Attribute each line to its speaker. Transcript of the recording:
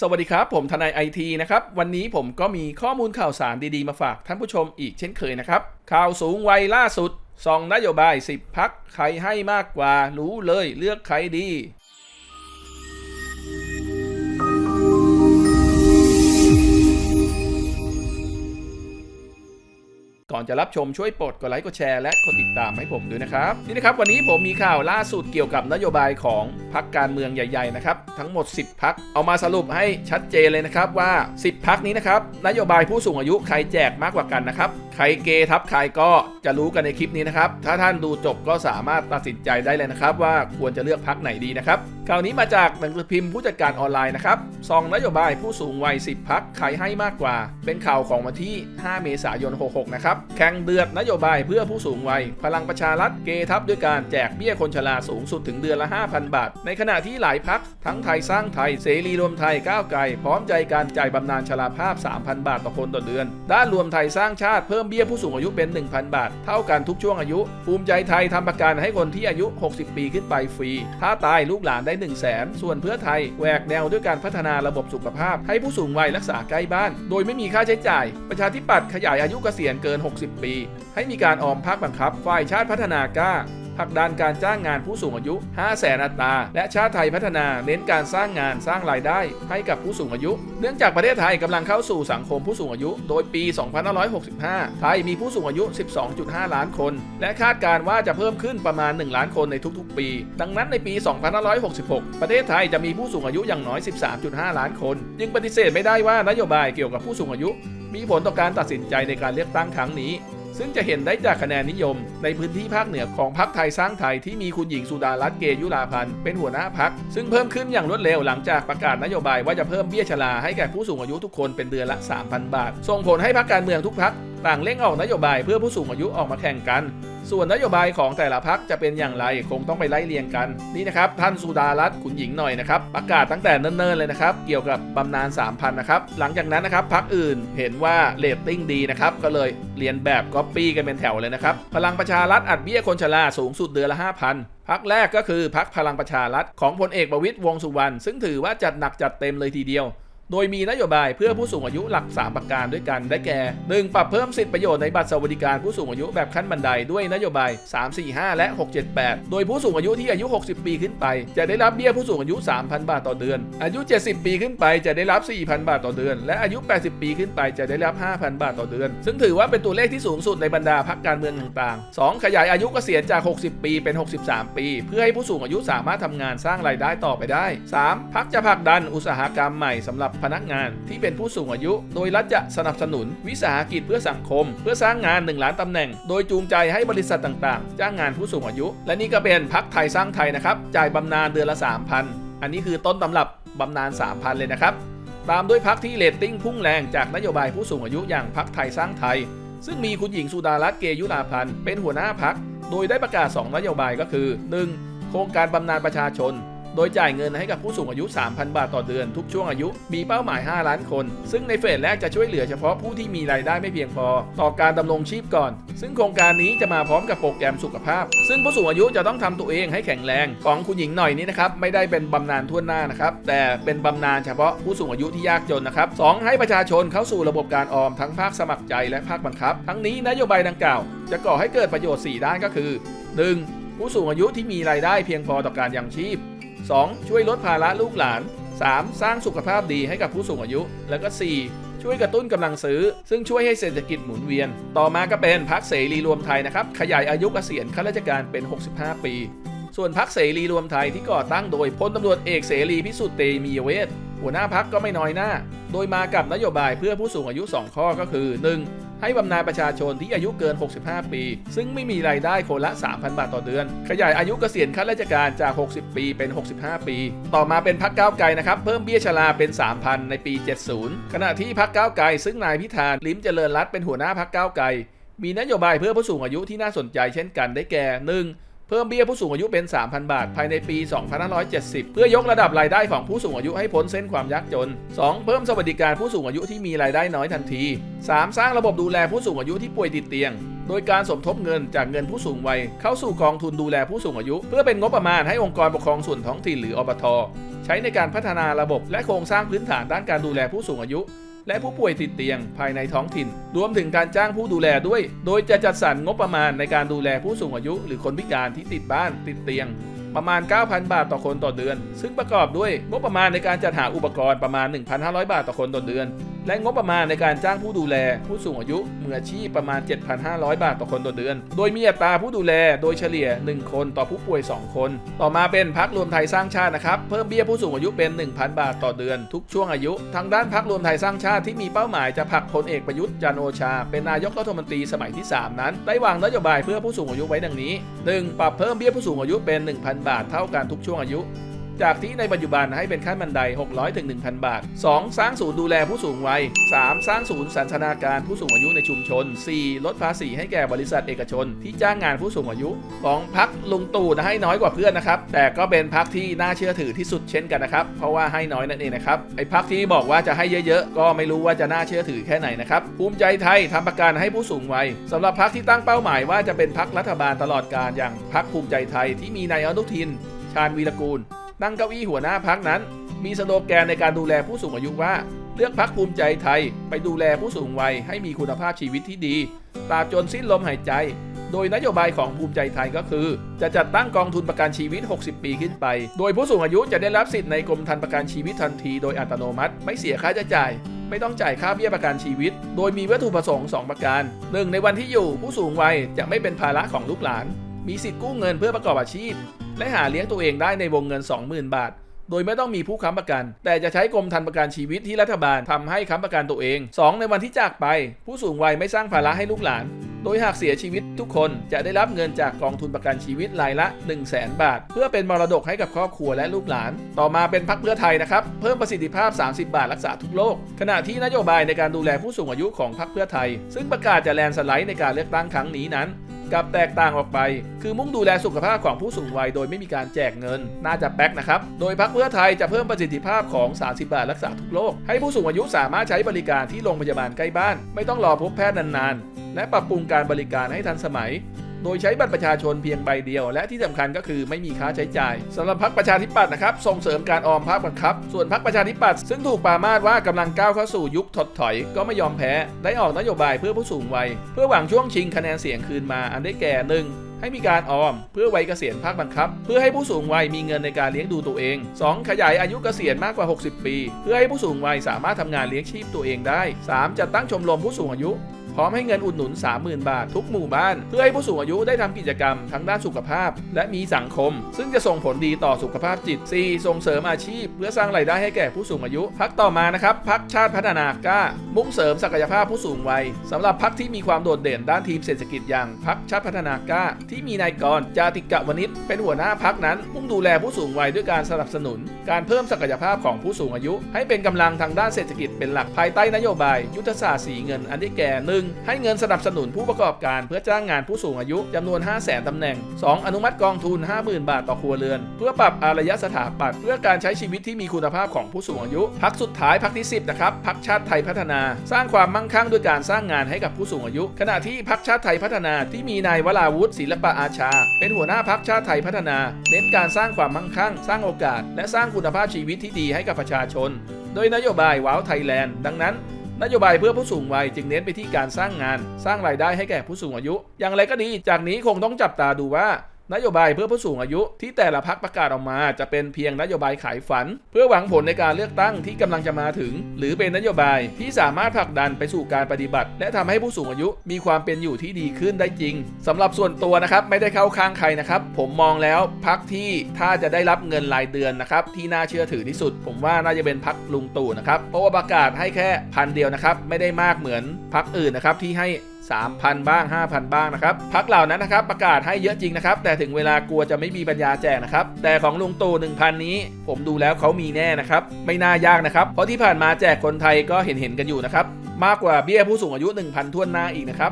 Speaker 1: สวัสดีครับ ผมทนายไอทีนะครับ วันนี้ผมก็มีข้อมูลข่าวสารดีๆ มาฝากท่านผู้ชมอีกเช่นเคยนะครับ ข่าวสูงวัยล่าสุดซองนโยบาย 10พักใครให้มากกว่า รู้เลยเลือกใครดี ก่อนจะรับชมช่วยปลดกดไลค์กดแชร์และกดติดตามให้ผมด้วยนะครับนี่นะครับวันนี้ผมมีข่าวล่าสุดเกี่ยวกับนโยบายของพักการเมืองใหญ่ๆนะครับทั้งหมด 10พักเอามาสรุปให้ชัดเจนเลยนะครับว่า 10พักนี้นะครับนโยบายผู้สูงอายุใครแจกมากกว่ากันนะครับใครเกทับใครก็จะรู้กันในคลิปนี้นะครับถ้าท่านดูจบก็สามารถตัดสินใจได้เลยนะครับว่าควรจะเลือกพักไหนดีนะครับข่าวนี้มาจากหนังสือพิมพ์ผู้จัดการออนไลน์นะครับซองนโยบายผู้สูงวัย 10 พักใครให้มากกว่า เป็นข่าวของวันที่ 5 เมษายน 66 นะครับ แข่งเดือดนโยบายเพื่อผู้สูงวัย พลังประชารัฐเกทับด้วยการแจกเบี้ยคนชราสูงสุดถึงเดือนละ 5,000 บาท ในขณะที่หลายพักทั้งไทยสร้างไทยเสรีรวมไทยก้าวไกลพร้อมใจการจ่ายบำนาญชราภาพ 3,000 บาทต่อคนต่อเดือน ด้านรวมไทยสร้างชาติเพิ่มเบี้ยผู้สูงอายุเป็น 1,000 บาท เท่ากันทุกช่วงอายุ ภูมิใจไทยทำประกันให้คนที่อายุ 60 ปีขึ้นไปฟรี ถ้าตายลูกหลานได้1 0 0 0 0แสนส่วนเพื่อไทยแหวกแนวด้วยการพัฒนาระบบสุขภาพ ให้ผู้สูงวัยรักษาใกล้บ้าน โดยไม่มีค่าใช้จ่าย ประชาธิปัตย์ขยายอายุเกษียณเกิน 60 ปี ให้มีการออมภาคบังคับ ฝ่ายชาติพัฒนากล้า ผลักดันการจ้างงานผู้สูงอายุ 5 แสนอัตรา และชาติไทยพัฒนาเน้นการสร้างงานสร้างรายได้ ให้กับผู้สูงอายุ เนื่องจากประเทศไทยกำลังเข้าสู่สังคมผู้สูงอายุ โดยปี 2565 ไทยมีผู้สูงอายุ 12.5 ล้านคน และคาดการณ์ว่าจะเพิ่มขึ้นประมาณ 1 ล้านคนในทุกๆ ปี ดังนั้นในปี 2566 ประเทศไทยจะมีผู้สูงอายุอย่างน้อย 13.5 ล้านคน จึงปฏิเสธไม่ได้ว่านโยบายเกี่ยวกับผู้สูงอายุ มีผลต่อการตัดสินใจในการเลือกตั้งครั้งนี้ ซึ่งจะเห็นได้จากคะแนนนิยม ในพื้นที่ภาคเหนือของพรรคไทยสร้างไทยที่มีคุณหญิงสุดารัตน์เกยุราพันธ์เป็นหัวหน้าพรรคซึ่งเพิ่มขึ้นอย่างรวดเร็วหลังจากประกาศนโยบายว่าจะเพิ่มเบี้ยชราให้แก่ผู้สูงอายุทุกคนเป็นเดือนละ 3,000 บาท ส่งผลให้พรรคการเมืองทุกพรรค ต่างเร่งออกนโยบายเพื่อผู้สูงอายุออกมาแข่งกัน ส่วนนโยบายของแต่ละพักจะเป็นอย่างไรคงต้องไปไล่เรียงกัน นี่นะครับ ท่านสุดารัตน์คุณหญิงหน่อยนะครับ ประกาศตั้งแต่เนิ่นๆเลยนะครับ เกี่ยวกับบำนาญ3,000นะครับ หลังจากนั้นนะครับพักอื่นเห็นว่าเรตติ้งดีนะครับก็เลยเรียนแบบก๊อปปี้กันเป็นแถวเลยนะครับพลังประชารัฐอัดเบี้ยคนชราสูงสุดเดือนละ5,000พักแรกก็คือพักพลังประชารัฐของพลเอกประวิตยวงสุวรรณซึ่งถือว่าจัดหนักจัดเต็มเลยทีเดียว โดยมีนโยบายเพื่อผู้สูงอายุหลัก 3 ประการด้วยกันได้แก่ 1. ปรับเพิ่มสิทธิประโยชน์ในบัตรสวัสดิการผู้สูงอายุแบบขั้นบันไดด้วยนโยบาย 3 4 5 และ 6 7 8 โดยผู้สูงอายุที่อายุ 60 ปีขึ้นไป จะได้รับเบี้ยผู้สูงอายุ 3,000 บาทต่อเดือน อายุ 70 ปีขึ้นไปจะได้รับ 4,000 บาทต่อเดือน และอายุ 80 ปีขึ้นไปจะได้รับ 5,000 บาทต่อเดือน ซึ่งถือว่าเป็นตัวเลขที่สูงสุดในบรรดาพรรคการเมืองต่างๆ 2. ขยายอายุเกษียณจาก 60 ปีเป็น 63 ปี เพื่อให้ผู้สูงอายุสามารถทำงานสร้างรายได้ต่อไปได้ 3. พักจะผลักดันอุตสาหกรรมใหม่สำหรับพนักงานที่เป็นผู้สูงอายุ โดยรัฐจะสนับสนุนวิสาหกิจเพื่อสังคม เพื่อสร้างงาน 1 ล้านตำแหน่ง โดยจูงใจให้บริษัทต่างๆ จ้างงานผู้สูงอายุ และนี่ก็เป็นพักไทยสร้างไทยนะครับ จ่ายบำนาญเดือนละ 3,000 อันนี้คือต้นตำรับบำนาญ 3,000 เลยนะครับ ตามด้วยพักที่เรตติ้งพุ่งแรงจากนโยบายผู้สูงอายุอย่างพักไทยสร้างไทย ซึ่งมีคุณหญิงสุดารัตน์เกยุราพันธ์เป็นหัวหน้าพัก โดยได้ประกาศ 2 นโยบายก็คือ 1. โครงการบำนาญประชาชน โดยจ่ายเงินให้กับผู้สูงอายุ 3,000 บาทต่อเดือน ทุกช่วงอายุ มีเป้าหมาย 5 ล้านคน ซึ่งในเฟสแรกจะช่วยเหลือเฉพาะผู้ที่มีรายได้ไม่เพียงพอ ต่อการดำรงชีพก่อน ซึ่งโครงการนี้จะมาพร้อมกับโปรแกรมสุขภาพ ซึ่งผู้สูงอายุจะต้องทำตัวเองให้แข็งแรง ของคุณหญิงหน่อยนี้นะครับไม่ได้เป็นบำนาญทั่วหน้านะครับแต่เป็นบำนาญเฉพาะผู้สูงอายุที่ยากจนนะครับสองให้ประชาชนเข้าสู่ระบบการออมทั้งภาคสมัครใจและภาคบังคับ ทั้งนี้นโยบายดังกล่าว จะก่อให้เกิดประโยชน์ 4 ด้านก็คือ 1. ผู้สูงอายุที่มีรายได้เพียงพอต่อการยังชีพ 2. ช่วยลดภาระลูกหลาน 3. สร้างสุขภาพดีให้กับผู้สูงอายุ แล้วก็ 4. ช่วยกระตุ้นกำลังซื้อ ซึ่งช่วยให้เศรษฐกิจหมุนเวียน ต่อมาก็เป็นพักเสรีรวมไทยนะครับ ขยายอายุเกษียณข้าราชการเป็น 65 ปี ส่วนพักเสรีรวมไทยที่ก่อตั้งโดยพลตำรวจเอกเสรีพิสุทธิ์เตมีเวทหัวหน้าพักก็ไม่น้อยหน้า โดยมากับนโยบายเพื่อผู้สูงอายุ 2 ข้อก็คือ 1. ให้บำนาญประชาชนที่อายุเกิน 65 ปี ซึ่งไม่มีรายได้คนละ 3,000 บาทต่อเดือน ขยายอายุเกษียณข้าราชการจาก 60 ปีเป็น 65 ปี ต่อมาเป็นพักก้าวไกลนะครับ เพิ่มเบี้ยชราเป็น 3,000 ในปี 70 ขณะที่พักก้าวไกล ซึ่งนายพิธานลิ้มเจริญรัตเป็นหัวหน้าพักก้าวไกลมีนโยบายเพื่อผู้สูงอายุที่น่าสนใจเช่นกันได้แก่ 1. เพิ่มเบี้ยผู้สูงอายุเป็น 3,000 บาท ภายในปี 2570 เพื่อยกระดับรายได้ของผู้สูงอายุให้พ้นเส้นความยากจน 2. เพิ่มสวัสดิการผู้สูงอายุที่มีรายได้น้อยทันที 3. สร้างระบบดูแลผู้สูงอายุที่ป่วยติดเตียงโโดยการสมทบเงินจากเงินผู้สูงวัย เข้าสู่กองทุนดูแลผู้สูงอายุ เพื่อเป็นงบประมาณให้องค์กรปกครองส่วนท้องถิ่นหรืออบท ใช้ในการพัฒนาระบบและโครงสร้างพื้นฐานด้านการดูแลผู้สูงอายุ และผู้ป่วยติดเตียงภายในท้องถิ่น รวมถึงการจ้างผู้ดูแลด้วย โดยจะจัดสรรงบประมาณในการดูแลผู้สูงอายุ หรือคนพิการที่ติดบ้านติดเตียง ประมาณ 9,000 บาทต่อคนต่อเดือน ซึ่งประกอบด้วยงบประมาณในการจัดหาอุปกรณ์ประมาณ 1,500 บาทต่อคนต่อเดือน และงบประมาณในการจ้างผู้ดูแล ผู้สูงอายุมืออาชีพประมาณ 7,500 บาทต่อคนต่อเดือน โดยมีอัตราผู้ดูแลโดยเฉลี่ย 1 คนต่อผู้ป่วย 2 คน ต่อมาเป็นพักรวมไทยสร้างชาตินะครับเพิ่มเบี้ยผู้สูงอายุเป็น 1,000 บาทต่อเดือน ทุกช่วงอายุ ทางด้านพักรวมไทยสร้างชาติที่มีเป้าหมายจะผลักพลเอกประยุทธ์จันโอชา เป็นนายกรัฐมนตรีสมัยที่ 3 นั้น ได้วางนโยบายเพื่อผู้สูงอายุไว้ดังนี้ 1. ปรับเพิ่มเบี้ยผู้สูงอายุเป็น 1,000บาทเท่ากันทุกช่วงอายุ จากที่ในปัจจุบันให้เป็นขั้นบันได 600ถึง1,000 บาท 2. สร้างศูนย์ดูแลผู้สูงวัย 3. สร้างศูนย์สันทนาการผู้สูงอายุในชุมชน 4. ลดภาษีให้แก่บริษัทเอกชน ที่จ้างงานผู้สูงอายุของพักลุงตู่นะให้น้อยกว่าเพื่อนนะครับ แต่ก็เป็นพักที่น่าเชื่อถือที่สุดเช่นกันนะครับ เพราะว่าให้น้อยนั่นเองนะครับ ไอ้พักที่บอกว่าจะให้เยอะๆ ก็ไม่รู้ว่าจะน่าเชื่อถือแค่ไหนนะครับ ภูมิใจไทยทำประกันให้ผู้สูงวัยสำหรับพักที่ตั้งเป้าหมายว่าจะเป็นพักรัฐบาลตลอดการอย่างพักภูมิใจไทยที่มีนายอนุทิน ชาญวีรกูล นั่งเก้าอี้หัวหน้าพักนั้น มีสโลแกนในการดูแลผู้สูงอายุว่า เลือกพักภูมิใจไทยไปดูแลผู้สูงวัยให้มีคุณภาพชีวิตที่ดีตราบจนสิ้นลมหายใจ โดยนโยบายของภูมิใจไทยก็คือ จะจัดตั้งกองทุนประกันชีวิต 60 ปีขึ้นไป โดยผู้สูงอายุจะได้รับสิทธิ์ในกรมธรรม์ประกันชีวิตทันทีโดยอัตโนมัติ ไม่เสียค่าใช้จ่ายไม่ต้องจ่ายค่าเบี้ยประกันชีวิต โดยมีวัตถุประสงค์ 2 ประการ 1. ในวันที่อยู่ผู้สูงวัยจะไม่เป็นภาระของลูกหลาน มีสิทธิ์กู้เงินเพื่อประกอบอาชีพ และหาเลี้ยงตัวเองได้ในวงเงิน 20,000 บาท โดยไม่ต้องมีผู้ค้ำประกัน แต่จะใช้กรมธรรม์ประกันชีวิตที่รัฐบาลทำให้ค้ำประกันตัวเอง 2. ในวันที่จากไป ผู้สูงวัยไม่สร้างภาระให้ลูกหลาน โดยหากเสียชีวิตทุกคนจะได้รับเงินจากกองทุนประกันชีวิตรายละ 1 0 0 0 0แบาท เพื่อเป็นมรดกให้กับครอบครัวและลูกหลาน ต่อมาเป็นพักเพื่อไทยนะครับ เพิ่มประสิทธิภาพ 30 บาทรักษาทุกโรคขณะที่นโยบายในการดูแลผู้สูงอายุของพักเพื่อไทย ซึ่งประกาศจะแลนด์สไลด์ในการเลือกตั้งครั้งนี้นั้น กับแตกต่างออกไป คือมุ่งดูแลสุขภาพของผู้สูงวัยโดยไม่มีการแจกเงิน น่าจะแป๊กนะครับ โดยพักเพื่อไทยจะเพิ่มประสิทธิภาพของ 30 บาทรักษาทุกโรค ให้ผู้สูงอายุสามารถใช้บริการที่โรงพยาบาลใกล้บ้าน ไม่ต้องรอพบแพทย์นานๆ และปรับปรุงการบริการให้ทันสมัย โดยใช้บัตรประชาชนเพียงใบเดียว และที่สำคัญก็คือไม่มีค่าใช้จ่ายสำหรับพักประชาธิปัตย์นะครับส่งเสริมการออมภาคบังคับ ส่วนพักประชาธิปัตย์ซึ่งถูกปามาสว่ากำลังก้าวเข้าสู่ยุคถดถอย ก็ไม่ยอมแพ้ได้ออกนโยบายเพื่อผู้สูงวัย เพื่อหวังช่วงชิงคะแนนเสียงคืนมาอันได้แก่หนึ่งให้มีการออมเพื่อไวเกษียณภาคบังคับ เพื่อให้ผู้สูงวัยมีเงินในการเลี้ยงดูตัวเอง 2. ขยายอายุเกษียณมากกว่า 60 ปี เพื่อให้ผู้สูงวัยสามารถทำงานเลี้ยงชีพตัวเองได้ 3. จัดตั้งชมรมผู้สูงอายุ พร้อมให้เงินอุดหนุน 30,000 บาททุกหมู่บ้าน เพื่อให้ผู้สูงอายุได้ทำกิจกรรมทั้งด้านสุขภาพ และมีสังคม ซึ่งจะส่งผลดีต่อสุขภาพจิต 4. ส่งเสริมอาชีพ เพื่อสร้างรายได้ให้แก่ผู้สูงอายุ พักต่อมานะครับพักชาติพัฒนากล้า มุ่งเสริมศักยภาพผู้สูงวัยสำหรับพักที่มีความโดดเด่นด้านทีมเศรษฐกิจอย่างพักชาติพัฒนากล้า ที่มีนายกรจาติกะวณิชเป็นหัวหน้าพักนั้น มุ่งดูแลผู้สูงวัยด้วยการสนับสนุน การเพิ่มศักยภาพของผู้สูงอายุ ให้เป็นกำลังทางด้านเศรษฐกิจเป็นหลักภายใต้นโยบาย ยุทธศาสตร์สีเงินอันได้แก่หนึ่งให้เงินสนับสนุนผู้ประกอบการเพื่อจ้างงานผู้สูงอายุจำนวน 5 0 0แสนตำแหน่ง 2. อนุมัติกองทุน 50,000 บาทต่อครัวเรือน เพื่อปรับอารยสถาปัตย์เพื่อการใช้ชีวิตที่มีคุณภาพของผู้สูงอายุ พักสุดท้ายพักที่ 10 นะครับพักชาติไทยพัฒนา สร้างความมั่งคั่งด้วยการสร้างงานให้กับผู้สูงอายุ ขณะที่พักชาติไทยพัฒนาที่มีนายวราวุฒิศิลปะอาชา เป็นหัวหน้าพักชาติไทยพัฒนา เน้นการสร้างความมั่งคั่ง สร้างโอกาส และสร้างคุณภาพชีวิตที่ดีให้กับประชาชน โดยนโยบายว้าวไทยแลนด์ดังนั้น นโยบายเพื่อผู้สูงวัยจึงเน้นไปที่การสร้างงาน สร้างรายได้ให้แก่ผู้สูงอายุ อย่างไรก็ดี จากนี้คงต้องจับตาดูว่า นโยบายเพื่อผู้สูงอายุที่แต่ละพักประกาศออกมา จะเป็นเพียงนโยบายขายฝัน เพื่อหวังผลในการเลือกตั้งที่กำลังจะมาถึง หรือเป็นนโยบายที่สามารถผลักดันไปสู่การปฏิบัติ และทำให้ผู้สูงอายุมีความเป็นอยู่ที่ดีขึ้นได้จริงสำหรับส่วนตัวนะครับไม่ได้เข้าข้างใครนะครับ ผมมองแล้วพักที่ถ้าจะได้รับเงินรายเดือนนะครับที่น่าเชื่อถือที่สุด ผมว่าน่าจะเป็นพักลุงตู่นะครับเพราะว่าประกาศให้แค่พันเดียวนะครับไม่ได้มากเหมือนพักอื่นนะครับที่ให้ 3,000 บ้าง 5,000 บ้างนะครับพักเหล่านั้นนะครับประกาศให้เยอะจริงนะครับ แต่ถึงเวลากลัวจะไม่มีปัญญาแจกนะครับ แต่ของลุงตู่1,000 นี้ ผมดูแล้วเขามีแน่นะครับ ไม่น่ายากนะครับ เพราะที่ผ่านมาแจกคนไทยก็เห็นเห็นๆกันอยู่นะครับ มากกว่าเบี้ยผู้สูงอายุ 1,000ท่วนหน้าอีกนะครับ